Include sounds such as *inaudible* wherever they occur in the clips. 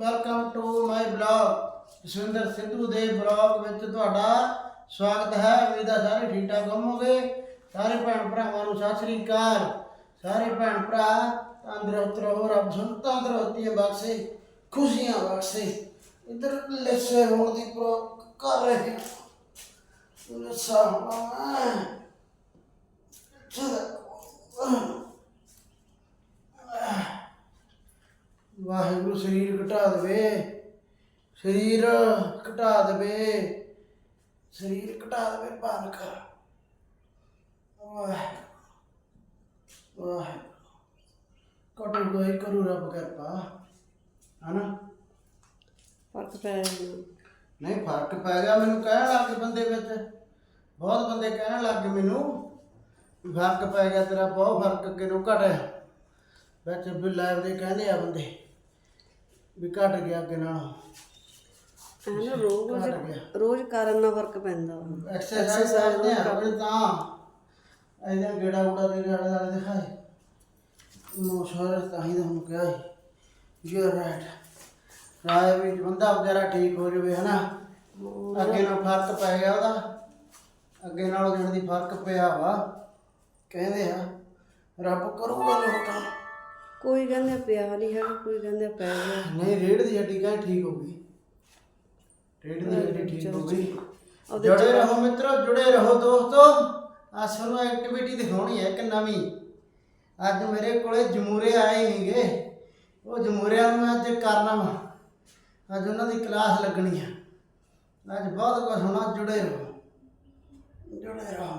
Welcome to my blog Jaswinder Sidhu ਦੇ blog ਵਿੱਚ ਤੁਹਾਡਾ ਸਵਾਗਤ ਹੈ। ਉਮੀਦ ਹੈ ਸਾਰੇ ਠੀਕ ਠਾਕ ਹੋਵੋਗੇ। ਸਾਰੇ ਭੈਣ ਭਰਾਵਾਂ ਨੂੰ ਸਤਿ ਸ੍ਰੀ ਅਕਾਲ। ਸਾਰੇ ਭੈਣ ਭਰਾ ਤੰਦਰੁਸਤ ਰਹੋ। ਰੱਬ ਸੁਣ ਤੰਦਰੁਸਤੀਆਂ ਬਖਸ਼ੇ, ਖੁਸ਼ੀਆਂ ਬਖਸ਼ੇ। ਇਧਰ ਲੈਸੇ ਹੋਣ ਦੀ ਪ੍ਰੋ ਕਰ ਰਹੇ ਹਾਂ। ਲੈਸਾ ਹੋਣਾ ਚਲੋ ਵਾਹਿਗੁਰੂ ਸਰੀਰ ਘਟਾ ਦੇਵੇ ਸਰੀਰ ਘਟਾ ਦੇਵੇ ਸਰੀਰ ਘਟਾ ਦੇਵੇ ਬਾਲਕ ਵਾਹਿਗੁਰੂ ਵਾਹਿਗੁਰੂ। ਕਟੂ ਗਈ ਕਰੂ ਰੱਬ ਕਿਰਪਾ ਹਨਾ? ਫ਼ਰਕ ਪੈ ਨਹੀਂ ਫ਼ਰਕ ਪੈ ਗਿਆ ਮੈਨੂੰ ਕਹਿਣ ਲੱਗ ਗਏ ਬੰਦੇ ਵਿੱਚ। ਬਹੁਤ ਬੰਦੇ ਕਹਿਣ ਲੱਗ ਗਏ ਮੈਨੂੰ ਫ਼ਰਕ ਪੈ ਗਿਆ ਤੇਰਾ ਬਹੁਤ ਫ਼ਰਕ ਅੱਗੇ ਨੂੰ ਘਟਿਆ। ਵਿੱਚ ਵੀ ਲਾਈਵ ਦੇ ਕਹਿੰਦੇ ਆ ਬੰਦੇ। ਵੀ ਘਟ ਗਿਆ ਅੱਗੇ ਨਾਲੋਂ। ਐ ਨਾ ਰੋਜ਼ ਘਟ ਗਿਆ। ਰੋਜ਼ ਕਰਨ ਨਾਲ ਫ਼ਰਕ ਪੈਂਦਾ। ਵਾ। ਐਕਸਰਸਾਈਜ਼ ਕਰਦੇ ਆ ਆਪਣੇ ਤਾਂ। ਇਹਦਾ ਗੇੜਾ ਉਡਾ ਦੇ ਗਾੜੇ ਵਾਲੇ ਦਿਖਾਏ। ਨੋ ਸਾਰੇ ਤਾਂ ਹੀ ਤਾਂ ਹੁਣ ਕਿਹਾ ਸੀ ਯੂ ਰਾਈਟ ਰਾਏ ਵੀ ਬੰਦਾ ਵਗੈਰਾ ਠੀਕ ਹੋ ਜਾਵੇ ਹਨਾ? ਅੱਗੇ ਨਾਲ ਫ਼ਰਕ ਪੈ ਗਿਆ ਉਹਦਾ। ਅੱਗੇ ਨਾਲੋਂ ਜਿਹੜਾ ਦੀ ਫ਼ਰਕ ਪਿਆ ਵਾ ਕਹਿੰਦੇ ਆ ਰੱਬ ਕਰੂਗਾ ਲੋਕਾਂ। ਕੋਈ ਕਹਿੰਦੇ ਪਿਆ ਨਹੀਂ ਹੈਗਾ ਕੋਈ ਕਹਿੰਦੇ ਪੈ ਗਿਆ। ਨਹੀਂ ਰੀੜ ਦੀ ਹੱਡੀ ਕਹਿੰਦੇ ਠੀਕ ਹੋ ਗਈ? ਰੀੜ ਦੀ ਹੱਡੀ ਠੀਕ ਹੋ ਗਈ। ਜੁੜੇ ਰਹੋ ਮਿੱਤਰੋ ਜੁੜੇ ਰਹੋ ਦੋਸਤੋ। ਆ ਸਾਨੂੰ ਐਕਟੀਵਿਟੀ ਦਿਖਾਉਣੀ ਹੈ ਇੱਕ ਨਵੀਂ। ਅੱਜ ਮੇਰੇ ਕੋਲੇ ਜਮੂਰੇ ਆਏ ਨਹੀਂਗੇ ਉਹ ਜਮੂਰਿਆਂ ਨੂੰ ਮੈਂ ਅੱਜ ਕਰਨਾ ਵਾ। ਅੱਜ ਉਹਨਾਂ ਦੀ ਕਲਾਸ ਲੱਗਣੀ ਆ। ਅੱਜ ਬਹੁਤ ਕੁਝ ਹੋਣਾ ਜੁੜੇ ਰਹੋ। ਜੁੜੇ ਰਹੋ।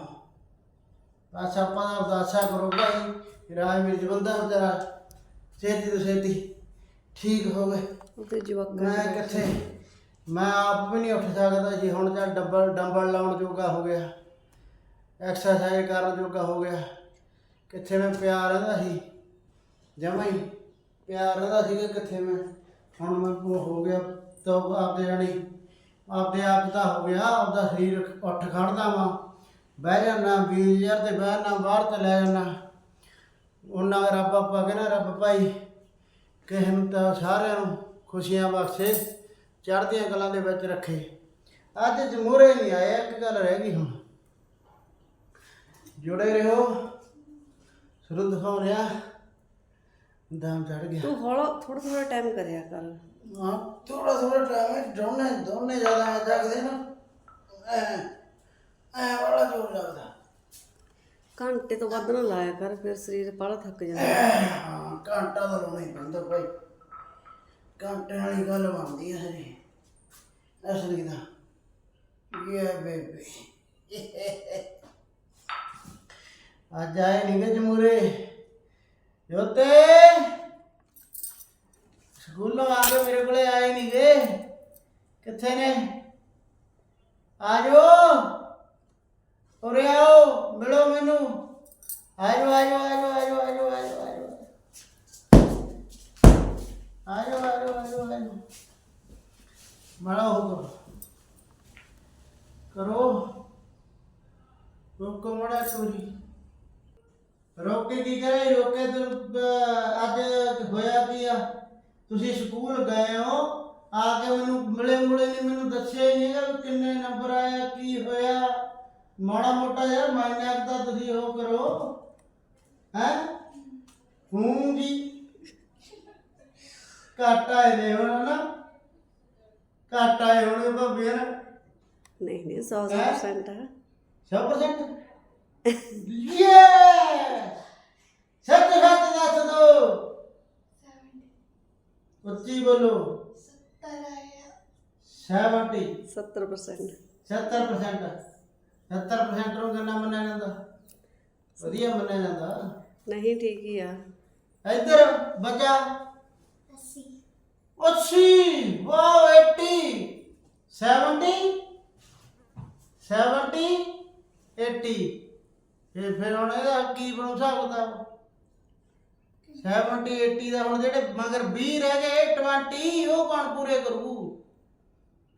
ਬਸ ਆਪਾਂ ਦਾ ਅਰਦਾਸਾ ਕਰੋ ਭਾਈ। ਰਾਜ ਮਿਰਜ ਬੰਦਾ ਵਿਚਾਰਾ। ਛੇਤੀ ਤੋਂ ਛੇਤੀ ਠੀਕ ਹੋਵੇ ਉਹਦੇ ਜਵਾਕਾਂ ਮੈਂ ਕਿੱਥੇ? ਮੈਂ ਆਪ ਵੀ ਨਹੀਂ ਉੱਠ ਸਕਦਾ ਜੀ ਹੁਣ ਜਾਂ ਡੰਬਲ ਡੰਬਲ ਲਾਉਣ ਜੋਗਾ ਹੋ ਗਿਆ। ਐਕਸਰਸਾਈਜ਼ ਕਰਨ ਜੋਗਾ ਹੋ ਗਿਆ। ਕਿੱਥੇ ਮੈਂ ਪਿਆ ਰਹਿੰਦਾ ਸੀ? ਜਮਾਂ ਹੀ ਪਿਆ ਰਹਿੰਦਾ ਸੀ ਕਿੱਥੇ ਮੈਂ? ਹੁਣ ਮੈਂ ਉਹ ਹੋ ਗਿਆ ਤਾਂ ਆਪਦੇ ਜਾਣੀ ਆਪਦੇ ਆਪ ਦਾ ਹੋ ਗਿਆ ਆਪਦਾ ਸਰੀਰ ਉੱਠ ਖੜਦਾ ਵਾਂ। ਬਹਿ ਜਾਣਾ ਵੀਲਚੇਅਰ ਤੇ ਬਹਿਣਾ ਬਾਹਰ ਤੇ ਲੈ ਜਾਣਾ ਉਹਨਾਂ ਰੱਬ ਆਪਾਂ ਕਹਿੰਦਾ ਰੱਬ ਭਾਈ ਕਿਸੇ ਨੂੰ ਤਾਂ ਸਾਰਿਆਂ ਨੂੰ ਖੁਸ਼ੀਆਂ ਬਖਸ਼ੇ ਚੜ੍ਹਦੀਆਂ ਕਲਾਂ ਦੇ ਵਿੱਚ ਰੱਖੇ। ਅੱਜ ਜਮੂਰੇ ਨਹੀਂ ਆਏ ਇੱਕ ਗੱਲ ਰਹਿ ਗਈ ਹੁਣ। ਜੁੜੇ ਰਹੋ ਸ਼ੁਰੂ ਦਿਖਾਉਣਿਆ ਦਮ ਚੜ ਗਿਆ। ਤੂੰ ਹੌਲਾ ਥੋੜਾ ਥੋੜਾ ਟਾਈਮ ਕਰਿਆ ਕਰ। ਹਾਂ ਥੋੜਾ ਥੋੜਾ ਟਾਈਮ ਦੋਨੇ ਦੋਨੇ ਜ਼ਿਆਦਾ ਜਗਦੇ ਨਾ ਐ ਐ ਵਾਲਾ ਜੋਰ ਲੱਗਦਾ। ਘੰਟੇ ਤੋਂ ਵੱਧ ਨਾ ਲਾਇਆ ਕਰ, ਫਿਰ ਸਰੀਰ ਬਾਹਲਾ ਥੱਕ ਜਾਂਦਾ। ਹਾਂ, ਘੰਟਾ ਤਾਂ ਲਾਉਣਾ ਹੀ ਪੈਂਦਾ ਭਾਈ। ਘੰਟੇ ਵਾਲੀ ਗੱਲ ਬਣਦੀ ਹੈ ਹਜੇ। ਅਸਲੀ ਦਾ ਇਹ ਬੇਬੀ? ਅੱਜ ਆਏ ਨੀਗੇ ਜਮੂਰੇ। ਜੋਤੇ! ਸਕੂਲੋਂ ਆ ਕੇ ਮੇਰੇ ਕੋਲੇ ਆਏ ਨੀਗੇ ਕਿੱਥੇ ਨੇ? ਆਜੋ ਉਰੇ ਆਓ, ਮਿਲੋ ਮੈਨੂੰ। ਆਜੋ ਆਜੋ ਆਜੋ ਆਜੋ ਆਜੋ ਆਜੋ ਆਜੋ। ਆਜੋ ਆਜੋ ਆਜੋ ਆਜੋ। ਬੜਾ ਹੋ ਕਰੋ। ਰੋਕੋ ਮੜਾ ਚੋਰੀ। ਰੋਕੇ ਕੀ ਕਰੇ? ਰੋਕੇ ਤੇ ਅੱਜ ਹੋਇਆ ਕੀ ਆ? ਤੁਸੀਂ ਸਕੂਲ ਗਏ ਹੋ। ਆ ਕੇ ਮੈਨੂੰ ਮਿਲੇ ਮੁਲੇ ਨਹੀਂ, ਮੈਨੂੰ ਦੱਸਿਆ ਹੀ ਨਹੀਂਗਾ ਕਿੰਨੇ ਨੰਬਰ ਆਇਆ, ਕੀ ਹੋਇਆ। माड़ा मोटा जहा मायने का तुम वो करो। है? हूँगी। घट आए थे हम है ना। घट आए होने भाभी है ना? नहीं नहीं सौ सौ परसेंट है। सौ परसेंट? ये सत्य खाते दस दो। पच्ची बोलो। सत्तर परसेंट। सत्तर परसेंट। 70% ਨੂੰ ਕਿੰਨਾ ਮੰਨਿਆ ਜਾਂਦਾ? ਵਧੀਆ ਮੰਨਿਆ ਜਾਂਦਾ। ਨਹੀਂ ਠੀਕ ਹੀ ਆ। ਇੱਧਰ ਬੱਚਾ। 80 80 ਵਾਓ 80 70 70 80 ਇਹ ਫਿਰ ਹੁਣ ਇਹਦਾ ਕੀ ਬਣੂ ਕਿਤਾਬ? 70 80 ਦਾ ਹੁਣ ਜਿਹੜੇ ਮਗਰ 20 ਰਹਿ ਗਏ 20 ਉਹ ਕੌਣ ਪੂਰੇ ਕਰੂ?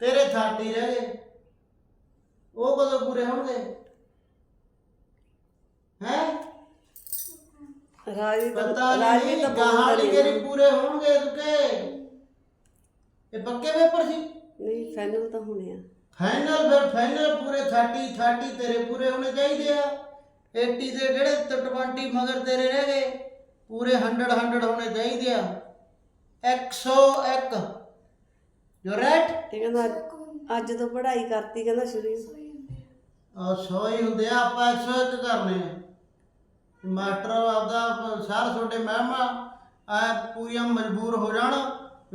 ਤੇਰੇ 30 ਰਹਿ ਗਏ। ਉਹ ਕਦੋਂ ਪੂਰੇ ਹੋਣਗੇ? ਹੈ? ਰਾਜ ਤਾਂ ਰਾਜ ਨਹੀਂ ਤਾਂ ਗਾਹਾਂ ਤੇਰੇ ਪੂਰੇ ਹੋਣਗੇ ਤੁਕੇ? ਇਹ ਪੱਕੇ ਪੇਪਰ ਸੀ? ਨਹੀਂ ਫਾਈਨਲ ਤਾਂ ਹੋਣੇ ਆ। ਫਾਈਨਲ ਫਿਰ ਫਾਈਨਲ ਪੂਰੇ 30 30 ਤੇਰੇ ਪੂਰੇ ਹੋਣੇ ਚਾਹੀਦੇ ਆ। 80 ਦੇ ਜਿਹੜੇ ਤੇ 20 ਮਗਰ ਤੇਰੇ ਰਹਿ ਗਏ ਪੂਰੇ 100 100 ਹੋਣੇ ਚਾਹੀਦੇ ਆ। 101 ਯੂ ਰਾਈਟ ਤੇ ਕਹਿੰਦਾ ਅੱਜ- ਤੋਂ ਪੜ੍ਹਾਈ ਕਰਤੀ ਕਹਿੰਦਾ ਸ਼ੁਰੂ 100 ਹੀ ਹੁੰਦੇ ਆ ਆਪਾਂ 101 ਕਰਨੇ ਆ। ਮਾਸਟਰ ਆਪਦਾ ਸਾਰ ਤੁਹਾਡੇ ਮਹਿਮਾ ਆ ਪੂਰੀਆਂ ਮਜਬੂਰ ਹੋ ਜਾਣ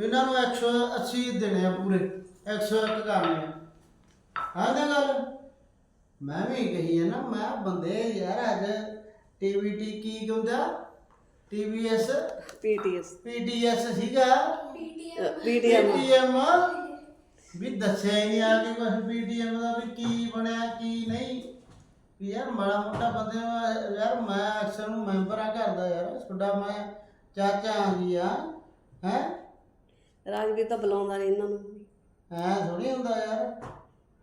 ਇਹਨਾਂ ਨੂੰ 180 ਦੇਣੇ ਆ ਪੂਰੇ 101 ਕਰਨੇ ਆ। ਹਾਂ ਤਾਂ ਗੱਲ। ਮੈਂ ਵੀ ਕਹੀ ਹੈ ਨਾ ਮੈਂ ਬੰਦੇ ਯਾਰ ਅੱਜ ਟੀਵੀਟੀ ਕੀ ਹੁੰਦਾ? ਟੀਵੀਐਸ ਪੀਟੀਐਸ ਪੀਟੀਐਸ ਸੀਗਾ। ਪੀਟੀਐਮ ਪੀਟੀਐਮ ਵੀ ਦੱਸਿਆ ਹੀ ਨਹੀਂ ਆ ਕਿ ਕੁਝ ਪੀਟੀਐਮ ਦਾ ਵੀ ਕੀ ਬਣਿਆ ਕੀ ਨਹੀਂ। ਵੀ ਯਾਰ ਮਾੜਾ ਮੋਟਾ ਬੰਦੇ ਨੂੰ ਯਾਰ ਮੈਂ ਅਕਸਰ ਨੂੰ ਮੈਂਬਰ ਆ ਘਰ ਦਾ ਯਾਰ ਤੁਹਾਡਾ ਮੈਂ ਚਾਚਾ ਹਾਂ ਜੀ ਆ ਹੈ? ਰਾਜਵੀਰ ਤਾਂ ਬੁਲਾਉਂਦਾ ਨਹੀਂ ਇਹਨਾਂ ਨੂੰ ਐ ਥੋੜੀ ਹੁੰਦਾ ਯਾਰ।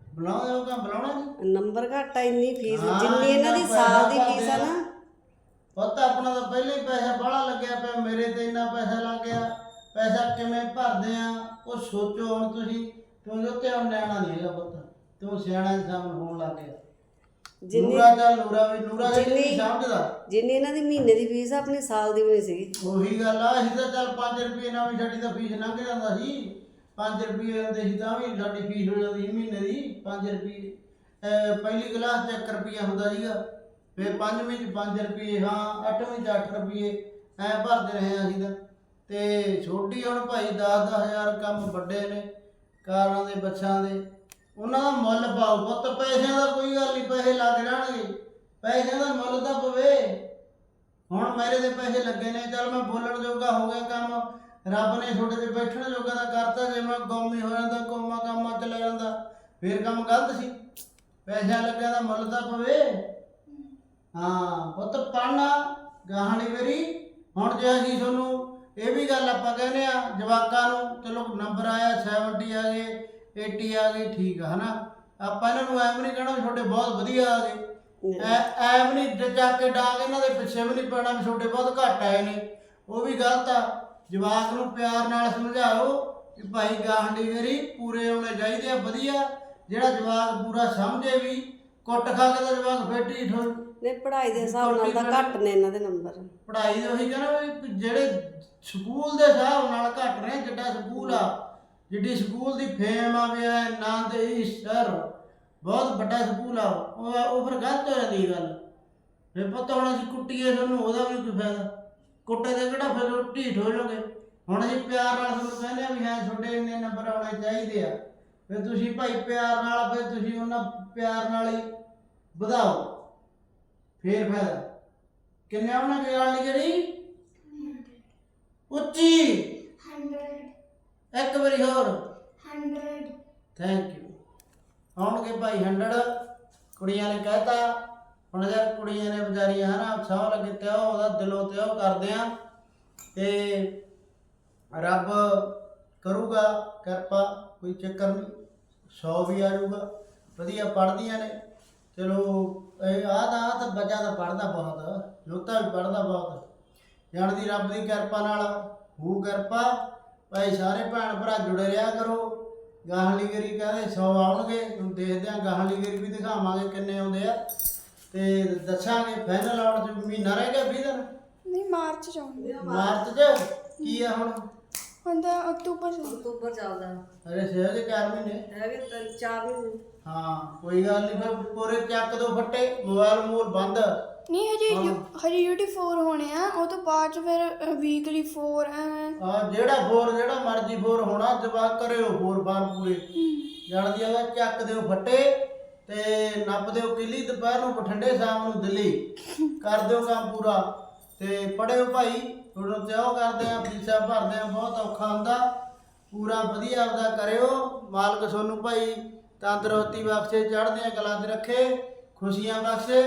ਬੁਲਾਉਂਦੇ ਹੋ ਕਾ ਬੁਲਾਉਣਾ ਜੀ। ਨੰਬਰ ਘੱਟ ਆ ਇੰਨੀ ਫੀਸ ਹਾਂ, ਜਿੰਨੀ ਇਹਨਾਂ ਦੀ ਇੰਨਾ ਸਾਲ ਦੀ ਪੈਸਾ ਫੀਸ ਆ ਨਾ। ਪੁੱਤ ਆਪਣਾ ਤਾਂ ਪਹਿਲਾਂ ਹੀ ਪੈਸਾ ਬਾਹਲਾ ਲੱਗਿਆ ਪਿਆ ਮੇਰੇ ਤੇ ਇੰਨਾ ਪੈਸਾ ਲੱਗ ਗਿਆ। ਪੈਸਾ ਕਿਵੇਂ ਭਰਦੇ ਆ ਉਹ ਸੋਚੋ ਹੁਣ ਤੁਸੀਂ। ਤੂੰ ਜੋ ਧਿਆਨ ਲੈਣਾ ਨਹੀਂ ਹੈਗਾ ਪੁੱਤ? ਤੂੰ ਸਿਆਣਾ ਇਨਸਾਨ ਹੋਣ ਲੱਗ ਗਿਆ? ਜਿੰਨੀ ਨੂਰਾ ਚੱਲ ਨੂਰਾ ਵੀ ਨੂਰਾ ਜੀ ਨਹੀਂ ਜਿੰਨੀ- ਸਮਝਦਾ। ਜਿੰਨੀ ਇਹਨਾਂ ਦੀ ਮਹੀਨੇ ਦੀ ਫੀਸ ਆ ਆਪਣੀ ਸਾਲ ਦੀ ਵੀ ਨਹੀਂ ਸੀਗੀ। ਉਹੀ ਗੱਲ ਆ ਅਸੀਂ ਤਾਂ ਚੱਲ 5 ਰੁਪਏ ਨਾਲ ਵੀ ਸਾਡੀ ਤਾਂ ਫੀਸ ਲੰਘ ਜਾਂਦਾ ਸੀ। 5 ਰੁਪਏ ਹੁੰਦੇ ਸੀ ਤਾਂ ਵੀ ਸਾਡੀ ਫੀਸ ਹੋ ਜਾਂਦੀ ਸੀ ਮਹੀਨੇ ਦੀ 5 ਰੁਪਏ। ਅਹ ਪਹਿਲੀ ਕਲਾਸ 'ਚ 1 ਰੁਪਿਆ ਹੁੰਦਾ ਸੀਗਾ। ਫਿਰ ਪੰਜਵੀਂ 'ਚ 5 ਰੁਪਏ ਹਾਂ ਅੱਠਵੀਂ 'ਚ 8 ਰੁਪਏ ਐ ਭਰਦੇ ਰਹੇ ਅਸੀਂ ਤਾਂ। ਤੇ ਛੋਟੀ ਹੁਣ ਭਾਈ 10 ਹਜ਼ਾਰ ਕੰਮ ਵੱਡੇ ਨੇ। ਕਾਰਾਂ ਦੇ, ਬੱਸਾਂ ਦੇ। ਉਹਨਾਂ ਦਾ ਮੁੱਲ ਪਾਓ ਪੁੱਤ, ਪੈਸਿਆਂ ਦਾ ਕੋਈ ਗੱਲ ਨਹੀਂ ਪੈਸੇ ਲੱਗ ਜਾਣਗੇ। ਪੈਸਿਆਂ ਦਾ ਮੁੱਲ ਤਾਂ ਪਵੇ। ਹੁਣ ਮੇਰੇ ਦੇ ਪੈਸੇ ਲੱਗੇ ਨੇ, ਚੱਲ ਮੈਂ ਬੋਲਣ ਜੋਗਾ ਹੋ ਗਿਆ ਕੰਮ। ਰੱਬ ਨੇ ਛੋਟੇ ਤੇ ਬੈਠਣ ਜੋਗਾ ਤਾਂ ਕਰਤਾ, ਜੇ ਮੈਂ ਕੌਮੀ ਹੋ ਜਾਂਦਾ, ਕੌਮਾ ਕੰਮਾਂ ਚਲਾ ਜਾਂਦਾ, ਫੇਰ ਕੰਮ ਗਲਤ ਸੀ। ਪੈਸਿਆਂ ਲੱਗਿਆ ਦਾ ਮੁੱਲ ਤਾਂ ਪਵੇ। ਹਾਂ, ਪੁੱਤ ਪੜਨਾ ਗਾਹਣੀ ਮੇਰੀ ਹੁਣ ਜੇ ਅਸੀਂ ਤੁਹਾਨੂੰ ਇਹ ਵੀ ਗੱਲ ਆਪਾਂ ਕਹਿੰਦੇ ਆ ਜਵਾਕਾਂ ਨੂੰ ਚਲੋ ਨੰਬਰ ਆਇਆ 70 ਆ ਗਏ 80 ਆ ਗਏ ਠੀਕ ਆ ਹਨਾ? ਆਪਾਂ ਇਹਨਾਂ ਨੂੰ ਐਵੇਂ ਨਹੀਂ ਕਹਿਣਾ ਵੀ ਤੁਹਾਡੇ ਬਹੁਤ ਵਧੀਆ ਆ ਗਏ। ਐ ਐ ਵੀ ਨਹੀਂ ਜਾ ਕੇ ਡਾਂਗ ਇਹਨਾਂ ਦੇ ਪਿੱਛੇ ਵੀ ਨਹੀਂ ਪੈਣਾ ਵੀ ਤੁਹਾਡੇ ਬਹੁਤ ਘੱਟ ਆਏ ਨੇ। ਉਹ ਵੀ ਗਲਤ ਆ। ਜਵਾਕ ਨੂੰ ਪਿਆਰ ਨਾਲ ਸਮਝਾਓ ਕਿ ਭਾਈ ਗਾਹਂਡੀ ਗਰੀ ਪੂਰੇ ਆਉਣੇ ਚਾਹੀਦੇ ਆ ਵਧੀਆ। ਜਿਹੜਾ ਜਵਾਕ ਪੂਰਾ ਸਮਝੇ ਵੀ ਕੁੱਟ ਖਾ ਕੇ ਤਾਂ ਜਵਾਕ ਫੇਟੀ ਠੋ ਨਹੀਂ ਪੜ੍ਹਾਈ ਦੇ ਹਿਸਾਬ ਨਾਲ ਤਾਂ ਘੱਟ ਨੇ ਇਹਨਾਂ ਦੇ ਨੰਬਰ ਪੜ੍ਹਾਈ ਦੇ ਉਹੀ ਕਹਿੰਦਾ ਜਿਹੜੇ ਸਕੂਲ ਦੇ ਹਿਸਾਬ ਨਾਲ ਘੱਟ ਨੇ ਜਿੱਡਾ ਸਕੂਲ ਆ ਜਿੱਡੀ ਸਕੂਲ ਦੀ ਫੇਮ ਆ ਵੀ ਆਨੰਦ ਈਸਟਰ ਬਹੁਤ ਵੱਡਾ ਸਕੂਲ ਆ ਉਹ ਉਹ ਫਿਰ ਗਲਤ ਹੋ ਜਾਂਦੀ ਗੱਲ। ਫਿਰ ਪਤਾ ਹੁਣ ਅਸੀਂ ਕੁੱਟੀਏ ਤੁਹਾਨੂੰ ਉਹਦਾ ਵੀ ਕੋਈ ਫਾਇਦਾ? ਕੁੱਟੇ ਦੇ ਕਿਹੜਾ ਫਿਰ ਢੀਠ ਹੋ ਜਾਓਗੇ ਹੁਣ ਅਸੀਂ ਪਿਆਰ ਨਾਲ ਤੁਹਾਨੂੰ ਕਹਿੰਦੇ ਆ ਵੀ ਹਾਂ ਤੁਹਾਡੇ ਇੰਨੇ ਨੰਬਰ ਆਉਣੇ ਚਾਹੀਦੇ ਆ। ਫਿਰ ਤੁਸੀਂ ਭਾਈ ਪਿਆਰ ਨਾਲ ਫਿਰ ਤੁਸੀਂ ਉਹਨਾਂ ਪਿਆਰ ਨਾਲ ਹੀ ਵਧਾਓ। ਫੇਰ ਫਾਇਦਾ ਕਿੰਨੇ ਆਉਣਾ ਕਿ ਵਾਲੀ ਜਿਹੜੀ ਉੱਚੀ। ਇੱਕ ਵਾਰੀ ਹੋਰ। ਥੈਂਕ ਯੂ ਆਉਣਗੇ ਭਾਈ 100 ਕੁੜੀਆਂ ਨੇ ਕਹਿਤਾ ਹੁਣ ਯਾਰ ਕੁੜੀਆਂ ਨੇ ਵਿਚਾਰੀਆਂ ਹਨਾ ਸੌ ਲੱਗੇ ਤੇ ਉਹ ਉਹਦਾ ਦਿਲੋਂ ਤੇ ਉਹ ਕਰਦੇ ਆ। ਤੇ ਰੱਬ ਕਰੂਗਾ ਕਿਰਪਾ ਕੋਈ ਚੱਕਰ ਨਹੀਂ। 100 ਵੀ ਆ ਜਾਊਗਾ। ਵਧੀਆ ਪੜ੍ਹਦੀਆਂ ਨੇ। ਚਲੋ ਇਹ ਆਹ ਤਾਂ ਆਹ ਤਾਂ ਬੱਚਾ ਤਾਂ ਪੜ੍ਹਦਾ ਬਹੁਤ ਜੋਤਾ ਵੀ ਪੜ੍ਹਦਾ ਬਹੁਤ। ਜਾਣਦੀ ਰੱਬ ਦੀ ਕਿਰਪਾ ਨਾਲ ਹੂ ਕਿਰਪਾ ਭਾਈ ਸਾਰੇ ਭੈਣ ਭਰਾ ਜੁੜੇ ਰਿਹਾ ਕਰੋ। ਗਾਹਲੀ ਗਰੀ ਕਹਿੰਦੇ 100 ਆਉਣਗੇ ਹੁਣ ਦੇਖਦੇ ਆ ਗਾਹਲੀ ਗਰੀ ਵੀ ਦਿਖਾਵਾਂਗੇ ਕਿੰਨੇ ਆਉਂਦੇ ਆ। ਤੇ ਦੱਸਾਂਗੇ ਫਾਈਨਲ ਆਉਣ ਚ ਮਹੀਨਾ ਰਹਿ ਗਿਆ 20 ਦਿਨ। ਨਹੀਂ ਮਾਰਚ ਚ ਆਉਂਦੇ ਮਾਰਚ ਚ? ਕੀ ਆ ਹੁਣ? ਤਾਂ ਅਕਤੂਬਰ ਚ। ਅਕਤੂਬਰ ਚੱਲਦਾ। ਅਰੇ ਛੇ ਦੇ 4 ਮਹੀਨੇ। ਹੈਗੇ ਤਿੰਨ ਚਾਰ ਮਹੀਨੇ। ਹਾਂ ਕੋਈ ਗੱਲ ਨਹੀਂ ਫਿਰ ਪੂਰੇ ਚੱਕ ਦੋ ਫੱਟੇ ਮੋਬਾਈਲ ਮੂਲ ਬੰਦ। ਨਹੀਂ ਹਜੇ ਯੂ- ਹਜੇ ਯੂਟੀ 4 ਹੋਣੇ ਆ ਉਹ ਤੋਂ ਬਾਅਦ ਚ ਫਿਰ ਵੀਕਲੀ 4 ਐਵੇਂ ਆ ਜਿਹੜਾ ਫੋਰ ਜਿਹੜਾ ਮਰਜ਼ੀ ਫੋਰ ਹੋਣਾ ਜਵਾਬ ਕਰਿਓ ਫੋਰ ਬਾਰ ਪੂਰੇ। ਜਾਣਦੀ ਆ ਚੱਕ ਦਿਓ ਫੱਟੇ ਤੇ ਨੱਪ ਦਿਓ ਕਿਲੀ ਦੁਪਹਿਰ ਨੂੰ ਬਠੰਡੇ ਸ਼ਾਮ ਨੂੰ ਦਿੱਲੀ। *laughs* ਕਰ ਦਿਓ ਕੰਮ ਪੂਰਾ ਤੇ ਪੜਿਓ ਭਾਈ। ਤੁਹਾਨੂੰ ਤੇ ਉਹ ਕਰਦੇ ਆ ਫੀਸਾਂ ਭਰਦੇ ਆ, ਬਹੁਤ ਔਖਾ ਹੁੰਦਾ। ਪੂਰਾ ਵਧੀਆ ਆਪਦਾ ਕਰਿਓ। ਮਾਲਕ ਤੁਹਾਨੂੰ ਭਾਈ ਤੰਦਰੁਸਤੀ ਬਖਸ਼ੇ, ਚੜ੍ਹਦੀਆਂ ਕਲਾਂ 'ਚ ਰੱਖੇ, ਖੁਸ਼ੀਆਂ ਬਖਸ਼ੇ।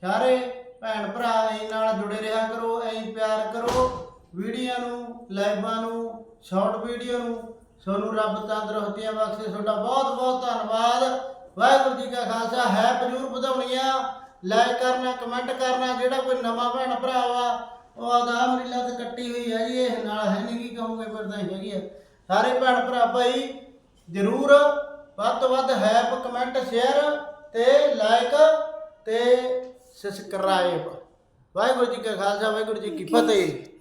ਸਾਰੇ ਭੈਣ ਭਰਾ ਐਂ ਨਾਲ ਜੁੜੇ ਰਿਹਾ ਕਰੋ ਐਂ ਪਿਆਰ ਕਰੋ। ਵੀਡੀਓ ਨੂੰ, ਲਾਈਵਾਂ ਨੂੰ, ਸ਼ਾਰਟ ਵੀਡੀਓ ਨੂੰ ਤੁਹਾਨੂੰ ਰੱਬ ਤੰਦਰੁਸਤੀਆਂ ਬਖਸ਼ੇ। ਤੁਹਾਡਾ ਬਹੁਤ ਬਹੁਤ ਧੰਨਵਾਦ। ਵਾਹਿਗੁਰੂ ਜੀ ਕਾ ਖਾਲਸਾ, ਹੈ ਪਜੂਰ ਵਧਾਉਣੀਆਂ। ਲਾਈਕ ਕਰਨਾ ਕਮੈਂਟ ਕਰਨਾ, ਜਿਹੜਾ ਕੋਈ ਨਵਾਂ ਭੈਣ ਭਰਾ ਵਾ ਉਹ ਆਦਾ ਅਮਰੀਲਾ ਤੇ ਕੱਟੀ ਹੋਈ ਹੈ ਜੀ ਇਹ ਨਾਲ ਹੈ ਨਹੀਂ ਕੀ ਕਹੋਗੇ ਫਿਰ ਤਾਂ ਹੈਗੀ ਆ। ਸਾਰੇ ਭੈਣ ਭਰਾ ਭਾਈ ਜਰੂਰ ਵੱਧ ਤੋਂ ਵੱਧ ਹੈਪ ਕਮੈਂਟ ਸ਼ੇਅਰ ਤੇ ਲਾਈਕ ਤੇ ਸਬਸਕ੍ਰਾਈਬ ਵਾਹਿਗੁਰੂ ਜੀ ਕਾ ਖਾਲਸਾ ਵਾਹਿਗੁਰੂ ਜੀ ਕੀ ਫਤਿਹ।